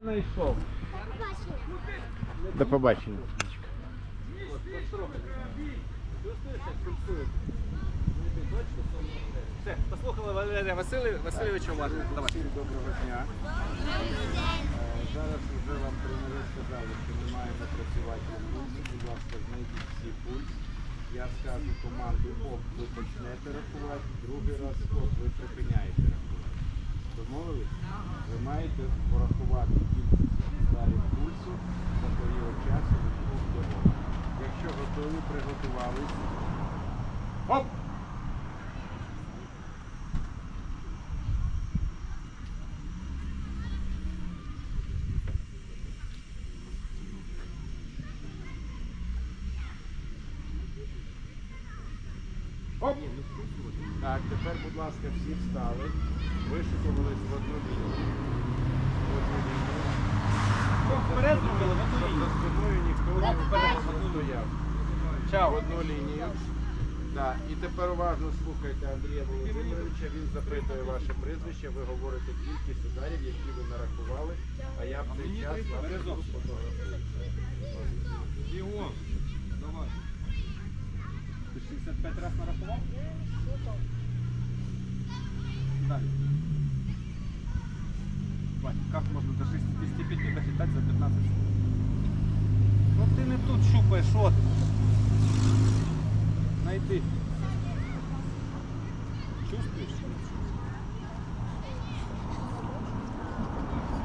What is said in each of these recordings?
Знайшов. До побачення. Все, послухали Валерія Васильовича. Давай. Всім доброго дня. Зараз вже вам тренери сказали, що ми маємо працювати на пульсі. Будь ласка, знайдіть всі пульс. Я скажу команду оп, ви почнете рахувати, другий раз оп, ви припиняєте рахувати. Домовились? Маєте порахувати кількість ударів пульсу за період часу від двох до року. Якщо готові, приготувались. Оп! Оп! Так, тепер, будь ласка, всі встали, вишикувались в одну лінію. В одну лінію. Вперед зробили, в одну лінію. за спиною ніхто не Вперед. не стояв. Чао. Одну лінію. Да. І тепер уважно слухайте Андрія Володимировича. Він запитує ваше прізвище, ви говорите кількість ударів, які ви нарахували, а я в цей час вас буду фотографувати. Бігом. Давай. Ти 65 раз нарахував? Далі. Как можно до 65 досчитать за 15 секунд? Ну ти не тут щупаєш, що ти? Найди. Чувствуєш? чи ні?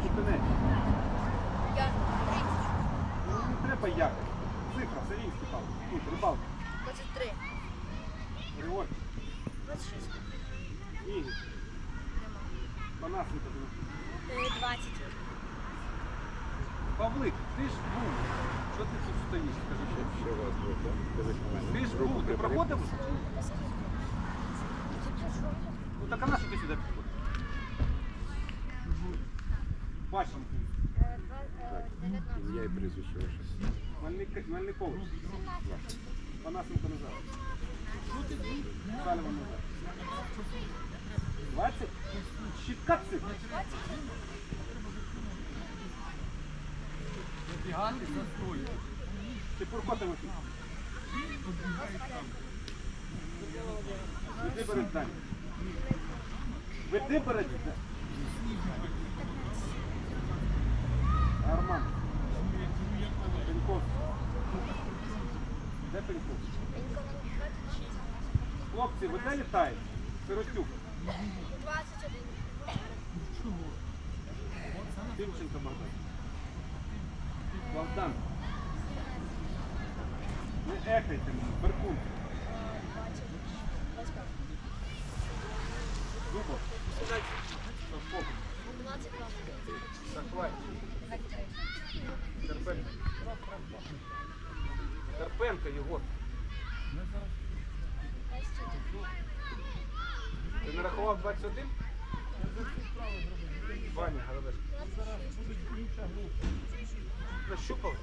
Зупини. Ну не треба як. Цифра, Савінський там. Тут, рибалка. 23, Григорій. 26, Ігор. Панасенко. е, 20. Павлик, ти ж був. Що ти тут стоїш? Скажи, що? Ще у вас. Ти ж був, ти проходив? Ну так а на що ти сюди підходив? Бачимо. Два- 19. Ім'я і прізвище ваше. Мельник- Мельникович. Панасенко назад. Саліван назад. 20? Щітка цифра. Гігантий застой. Ти Пурко Тимофій. Веди перед Дані. Веди перед. Арман. Пеньков. Де Пеньков? Хлопці, ви де літаєте? Сиростюк. 21. Тимченко Богдан. Богдан. Не ехайте мене, Беркун. Зубов. Савков. 22. Сахвай. Карпенко. Карпенко, Єгор. Ти нарахував 21? Ваня, Горобешко. Нащупав?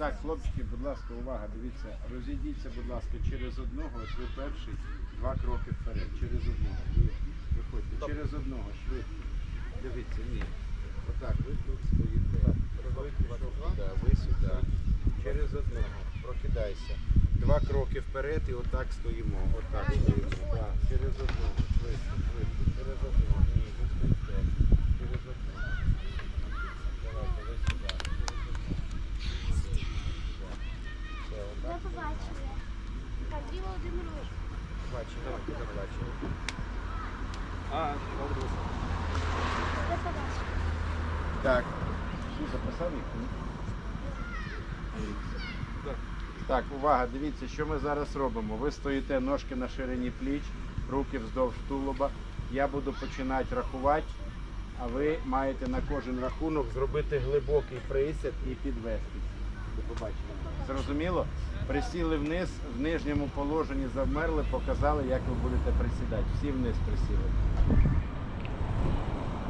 Так, хлопчики, будь ласка, увага, дивіться, розійдіться, будь ласка, через одного, ось ви перший, два кроки вперед, через одного. Ви виходьте, через одного, швидко. Дивіться, ні. Отак, ви тут стоїте. Ви пішов сюди, ви сюди. Через одного. Прокидайся. Два кроки вперед і отак стоїмо. Отак стоїмо. Так, через одного. Швидко, швидко. Через одного. Ні, ви стоїте. Через одного. Давайте, ви сюди. Через одного. Все, отак. До побачення. Андрій Володимирович. Бачимо, давайте, до побачення. А, добре. До побачення. Так. Записав їх? Так. Увага, дивіться, що ми зараз робимо. Ви стоїте ножки на ширині пліч, руки вздовж тулуба. Я буду починати рахувати, а ви маєте на кожен рахунок зробити глибокий присяд і підвестись. До побачення. Зрозуміло? Присіли вниз, в нижньому положенні завмерли, показали, як ви будете присідати. Всі вниз присіли.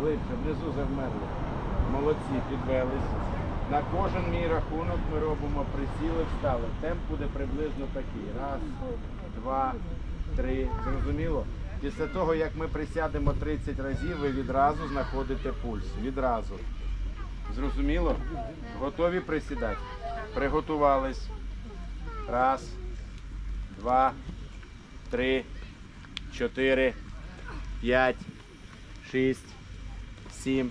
Глибше, внизу завмерли. Молодці, підвелись. На кожен мій рахунок ми робимо присіли, встали. Темп буде приблизно такий. Раз, два, три. Зрозуміло? Після того, як ми присядемо 30 разів, ви відразу знаходите пульс. Відразу. Зрозуміло? Готові присідати? Приготувались. Раз, два, три, чотири, п'ять, шість, сім,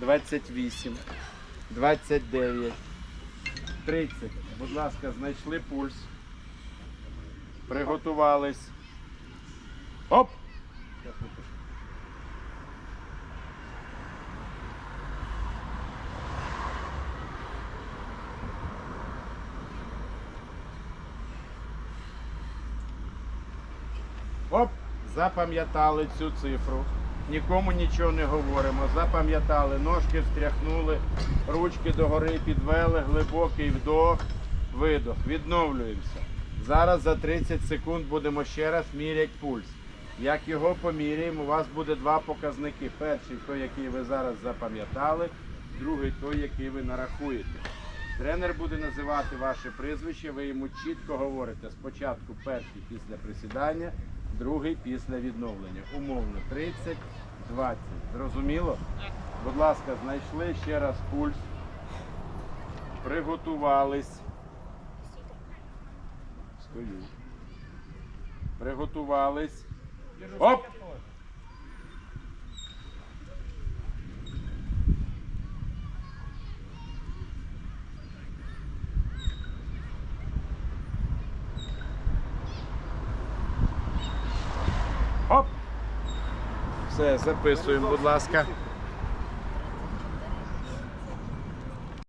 чотири, двадцять п'ять, двадцять шість, двадцять сім, двадцять вісім, двадцять дев'ять, тридцять. Будь ласка, знайшли пульс. Приготувались. Оп! Оп! Запам'ятали цю цифру. Нікому нічого не говоримо. Запам'ятали, ножки встряхнули, ручки догори підвели, глибокий вдох, видох. Відновлюємося. Зараз за 30 секунд будемо ще раз міряти пульс. Як його поміряємо, у вас буде два показники. Перший той, який ви зараз запам'ятали, другий той, який ви нарахуєте. Тренер буде називати ваше прізвище, ви йому чітко говорите. Спочатку перший після присідання, другий після відновлення. Умовно 30, 20. Зрозуміло? Будь ласка, знайшли ще раз пульс. Приготувались. Стою. Приготувались. Оп! Все, записуємо, будь ласка.